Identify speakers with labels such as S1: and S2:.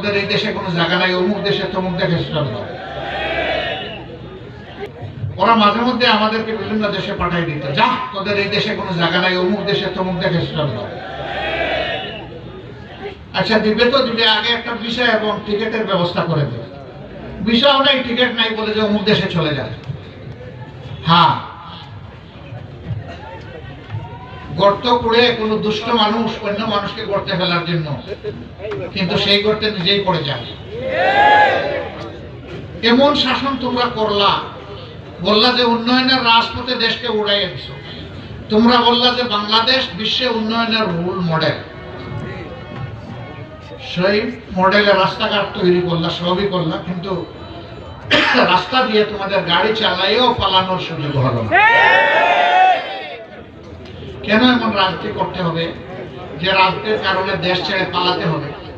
S1: তোদের এই দেশে কোনো জায়গা নাই, অমুক দেশে তমুক দেশে যাও ওরা মাঝে মধ্যে আমাদেরকে বিভিন্ন দেশে পাঠাই দিত। যা, তোদের এই দেশে কোনো জায়গা নাই, অমুক দেশে তমুক দেশে যাও আচ্ছা দিবে তো, দিবে। আগে একটা বিষয় এবং টিকিটের ব্যবস্থা করে দেবে বিষয় নাই, টিকিট নাই বলে যে অমুক দেশে চলে যায় হ্যাঁ। গর্ত করে কোনো দুষ্ট মানুষ অন্য মানুষকে গর্তে ফেলার জন্য। কিন্তু সেই গর্তে নিজেই পড়ে যায়। এমন শাসন তোমরা করলা, বললা যে উন্নয়নের রাজপথে দেশকে উড়াই দিছো। তোমরা বললা যে বাংলাদেশ বিশ্বে উন্নয়নের রুল মডেল সেই মডেলের রাস্তাঘাট তৈরি করলা, সবই করলা, কিন্তু রাস্তা দিয়ে তোমাদের গাড়ি চালাইও পালানোর সুযোগ হলো না। কেন এমন রাজনীতি করতে হবে? যে রাজনীতির কারণে দেশ ছেড়ে পালাতে হবে।